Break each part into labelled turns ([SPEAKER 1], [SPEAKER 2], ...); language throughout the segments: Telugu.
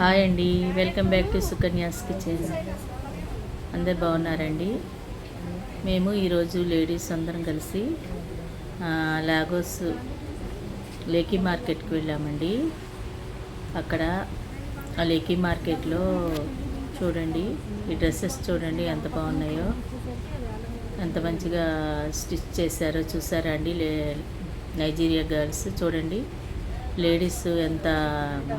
[SPEAKER 1] హాయ్ అండి. Welcome back to Sukanya's kitchen. అందరు బాగున్నారండి? మేము ఈరోజు లేడీస్ అందరం కలిసి లాగోస్ లేకీ మార్కెట్కి వెళ్ళామండి. అక్కడ ఆ లేకీ మార్కెట్లో చూడండి ఈ డ్రెస్సెస్ చూడండి ఎంత బాగున్నాయో ఎంత మంచిగా స్టిచ్ చేశారో చూసారా అండి లే నైజీరియా గర్ల్స్ చూడండి. లేడీస్ ఎంత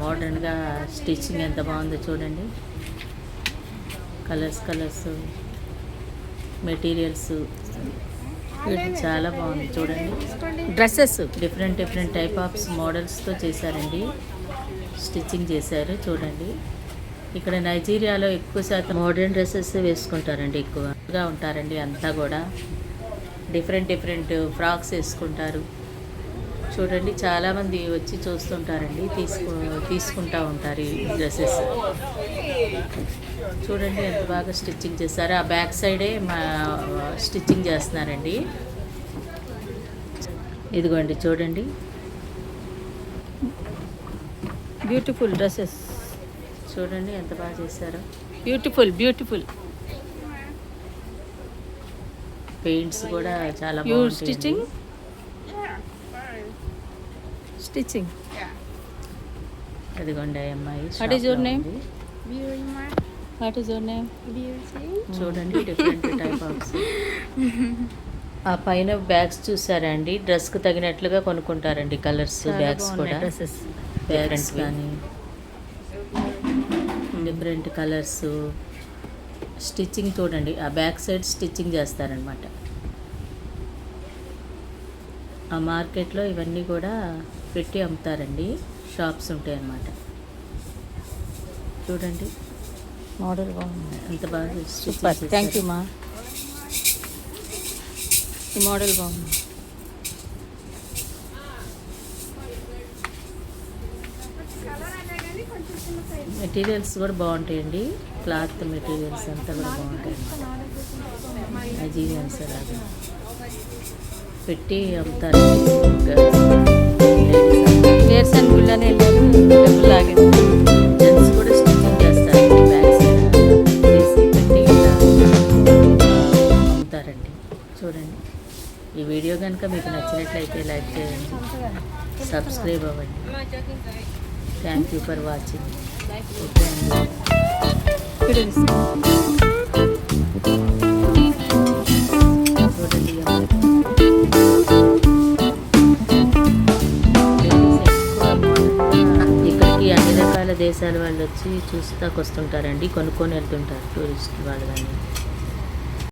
[SPEAKER 1] మోడర్న్గా స్టిచ్చింగ్ ఎంత బాగుందో చూడండి. Colours colours materials. చాలా బాగుంది చూడండి. Dresses different different type of మోడల్స్తో చేశారండి. స్టిచ్చింగ్ చేశారు చూడండి. ఇక్కడ నైజీరియాలో ఎక్కువ శాతం మోడర్న్ డ్రెస్సెస్ వేసుకుంటారండి ఎక్కువగా ఉంటారండి అంతా కూడా. డిఫరెంట్ డిఫరెంట్ ఫ్రాక్స్ వేసుకుంటారు. చూడండి చాలామంది వచ్చి చూస్తుంటారండి తీసుకు తీసుకుంటా ఉంటారు ఈ డ్రెస్సెస్. చూడండి ఎంత బాగా స్టిచ్చింగ్ చేస్తారు ఆ బ్యాక్ సైడే మా స్టిచ్చింగ్ చేస్తున్నారండి. ఇదిగోండి చూడండి. Beautiful dresses. చూడండి ఎంత బాగా చేశారో. Beautiful beautiful. పెయింట్స్ కూడా చాలా
[SPEAKER 2] You Stitching.
[SPEAKER 1] అదిగోండి ఆ అమ్మాయి shop లో
[SPEAKER 2] name?
[SPEAKER 1] ఉంది.
[SPEAKER 2] What is your name?
[SPEAKER 1] చూడండి డిఫరెంట్ టైప్ ఆఫ్ ఆ పైన బ్యాగ్స్ చూసారా అండి డ్రెస్కి తగినట్లుగా కొనుక్కుంటారండి కలర్స్ బ్యాగ్స్ కూడా.
[SPEAKER 2] డ్రెస్సెస్
[SPEAKER 1] బ్యాగ్స్ కానీ. డిఫరెంట్ కలర్స్ స్టిచ్చింగ్ చూడండి ఆ బ్యాక్ సైడ్ స్టిచ్చింగ్ చేస్తారనమాట ఆ మార్కెట్లో ఇవన్నీ కూడా పెట్టి అమ్ముతారండి. షాప్స్ ఉంటాయి అన్నమాట. చూడండి.
[SPEAKER 2] మోడల్ బాగుంది.
[SPEAKER 1] ఎంత బాగా
[SPEAKER 2] సూపర్. థ్యాంక్ యూ మా. ఈ మోడల్ బాగుంది.
[SPEAKER 1] మెటీరియల్స్ కూడా బాగుంటాయండి. క్లాత్ మెటీరియల్స్ అంతా కూడా బాగుంటాయి అలాగా. పెట్టి అమ్ముతారు.
[SPEAKER 2] అండ్ గుళ్ళని వెళ్ళారు డబ్బులు లాగారు
[SPEAKER 1] జెంట్స్ కూడా స్టిచ్చింగ్ చేస్తారు. బ్యాగ్స్ చేసి పెట్టి ఇలా అమ్ముతారండి. చూడండి. ఈ వీడియో కనుక మీకు నచ్చినట్లయితే లైక్ చేయండి. సబ్స్క్రైబ్ అవ్వండి. Thank you for watching okay అండి దేశాల వాళ్ళు వచ్చి చూస్తాకు వస్తుంటారండి కొనుక్కొని వెళ్తుంటారు టూరిస్ట్ వాళ్ళు కానీ.